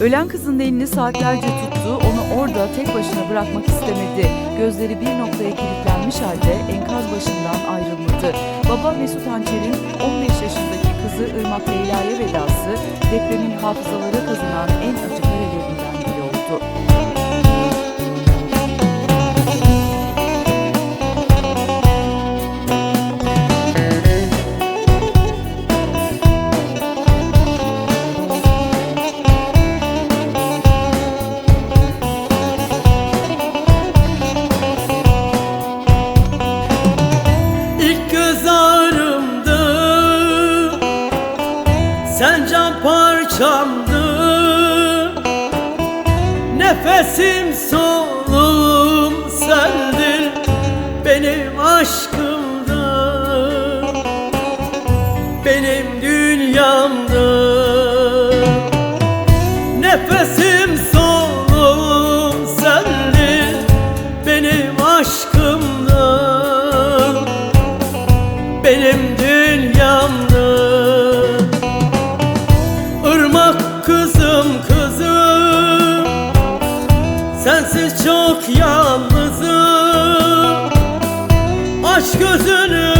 Ölen kızın elini saatlerce tuttu, onu orada tek başına bırakmak istemedi. Gözleri bir noktaya kilitlenmiş halde enkaz başından ayrılmadı. Baba Mesut Hançer'in 15 yaşındaki kızı Irmak Leyla'ya vedası depremin hafızalara kazınan en acı parçamdı Nefesim soluğum sendin Benim aşkımdı Sensiz çok yalnızım. Aç gözünü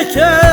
Derdi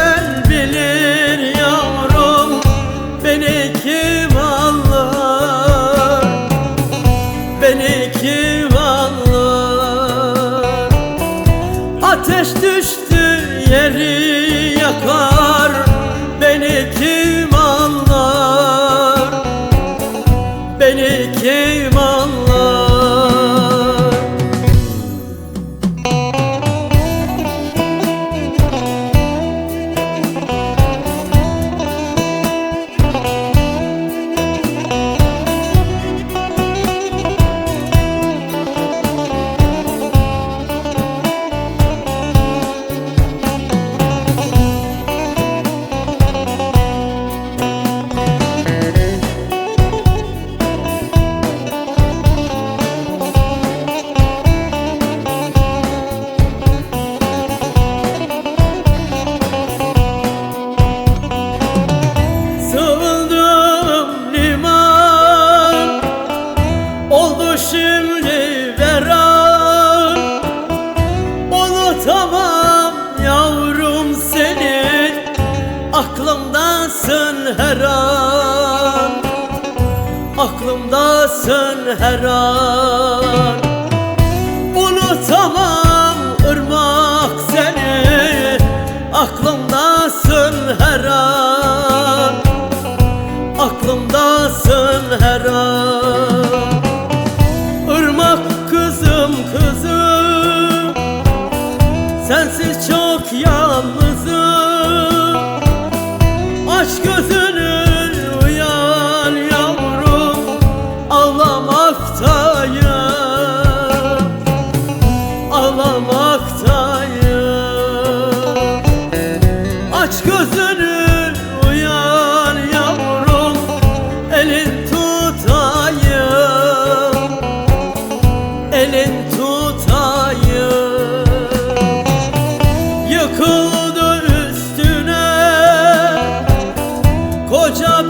Aklımdasın her an. Aklımdasın her an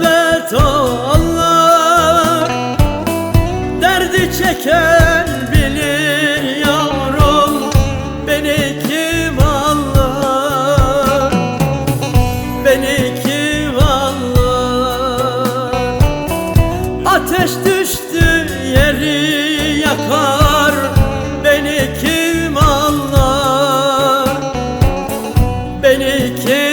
rahmet Allah. Derdi çeken bilir yavrum Beni kim Allah Beni kim Allah Ateş düştü yeri yakar Beni kim Allah Beni kim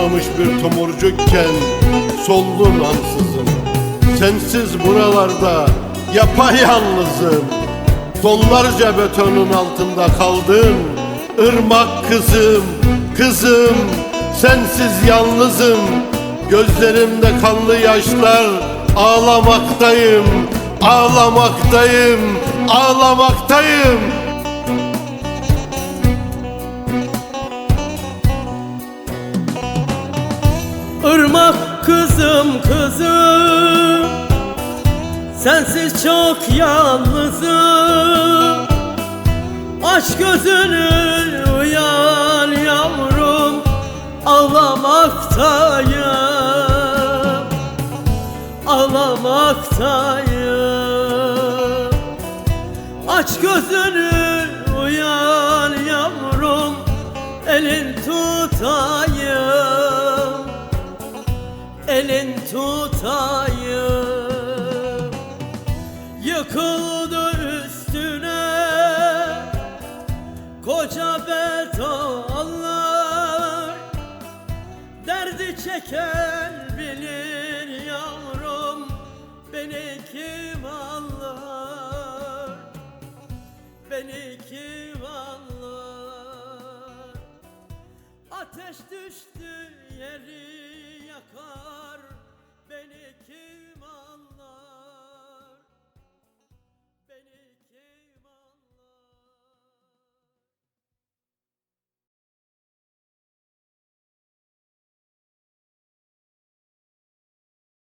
Solmamış bir tomurcukken soldun ansızın Sensiz buralarda yapayalnızım. Tonlarca betonun altında kaldın Irmak kızım, kızım Sensiz yalnızım. Gözlerimde kanlı yaşlar Ağlamaktayım, ağlamaktayım, ağlamaktayım Irmak kızım kızım. Sensiz çok yalnızım. Aç gözünü uyan yavrum Ağlamaktayım. Ağlamaktayım. Aç gözünü uyan yavrum Elin tutayım elin tutayım. Yıkıldı üstüne koca betonlar Derdi çeken bilir yavrum beni kim anlar Beni kim anlar Ateş düştü yeri yakar